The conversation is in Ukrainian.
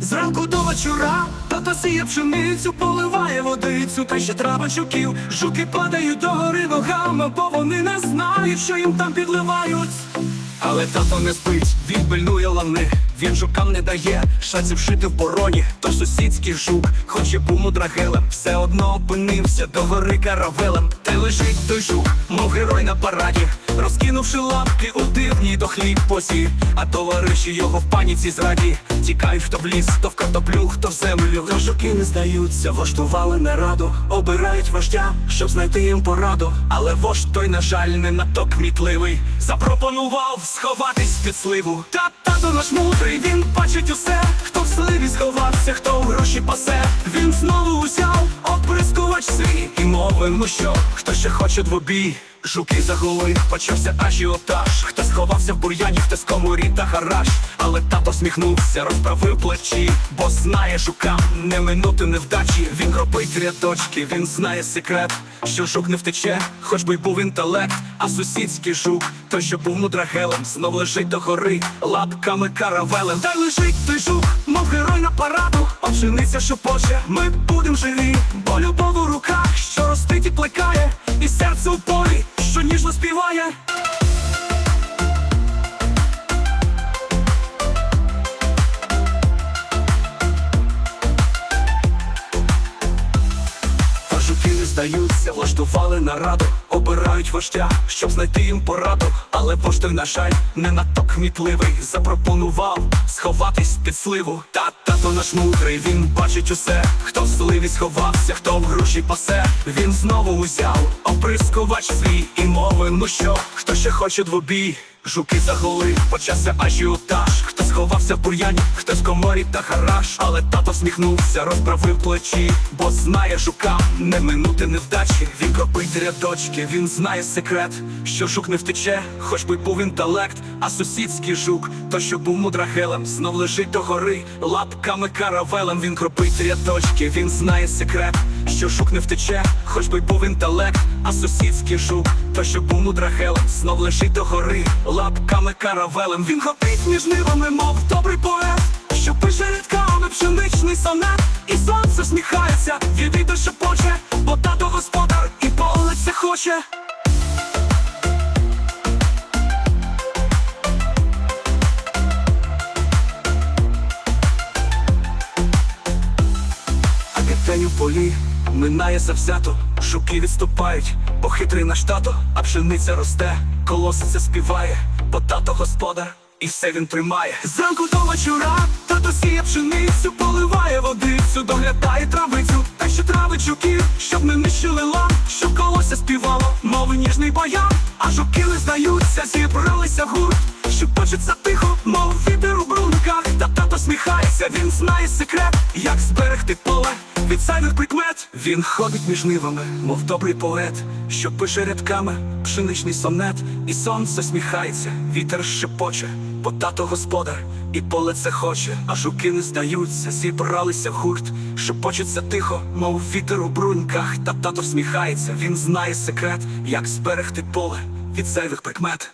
Зранку до вечора тато сіє пшеницю, поливає водицю, та ще травочуків. Жуки падають до гори ногами, бо вони не знають, що їм там підливають. Але тато не спить, він пильнує лани, він жукам не дає шансів шити в бороні. То сусідський жук, хоч і був мудрагелем, все одно опинився до гори каравелем. Та лежить той жук, мов герой на параді, розкинувши лапки у дивній до хліб посі. А товариші його в паніці зраді Тікають хто в ліс, хто в картоплю, хто в землю. Та жуки не здаються, влаштували нараду, обирають вождя, щоб знайти їм пораду. Але вождь той, на жаль, не надто кмітливий. Запропонував сховатись під сливу. Та тато наш мудрий, він бачить усе, хто в сливі сховався, хто в гроші пасе. Він знову узяв оприскувач свій і ну що, хто ще хоче двобій. Жуки загули, почався ажіотаж. Хто сховався в бур'яні, хто з коморі та гараж. Але тато сміхнувся, розправив плечі. Бо знає жукам не минути невдачі. Він робить рядочки, він знає секрет Що жук не втече, хоч би й був інтелект. А сусідський жук, той що був мудрагелем Знов лежить до гори, лапками каравелем. Та лежить той жук, мов герой на параду. Обжениця шепоче, ми будем живі Бо любов Жуки не здаються, влаштували нараду, обирають вождя, щоб знайти їм пораду. Але вождь на жаль, не надто кмітливий. Запропонував сховатись під сливу. Та тато наш мудрий, він бачить усе. Хто в сливі сховався, хто в груші пасе. Він знову узяв оприскувач свій і мовив, ну що, хто ще хоче двобій. Жуки загули, почався ажіотаж. Хто сховався в бур'яні, хто з коморі та гараж. Але тато всміхнувся, розправив плечі. Бо знає жукам не минути невдачі. Він кропить рядочки, він знає секрет Що жук не втече, хоч би був інтелект. А сусідський жук, то що був мудрагелем Знов лежить до гори, лапками каравелем. Він кропить рядочки, він знає секрет що жук не втече, хоч би був інтелект, а сусідський жук, то що був мудрагелем, знов лежить до гори, лапками каравелем. Він хопить між нивами, мов добрий поет, що пише рядками пшеничний сонет, і сонце сміхається, від вітер шепоче, бо тато господар і поле це хоче. Під у полі минає завзято, жуки відступають, бо хитрий наш тато, а пшениця росте, колосиця співає, бо тато господар, і все він тримає. Зранку до вечора тато сіє пшеницю, поливає водицю, доглядає травицю, та що травить жуків, щоб не нищили лам, щоб колося співало, мови ніжний баян, а жуки не здаються, зібралися гурт, що почеться тихо, мов вітер у брунках, та тато сміхається, він знає секрет, як зберегти поле від зайвих прикмет. Він ходить між нивами, мов добрий поет, що пише рядками пшеничний сонет, і сонце сміхається, вітер шепоче, бо тато господар, і поле це хоче, а жуки не здаються, зібралися в гурт, шепочеться тихо, мов вітер у бруньках, та тато всміхається, він знає секрет, як зберегти поле від зайвих прикмет.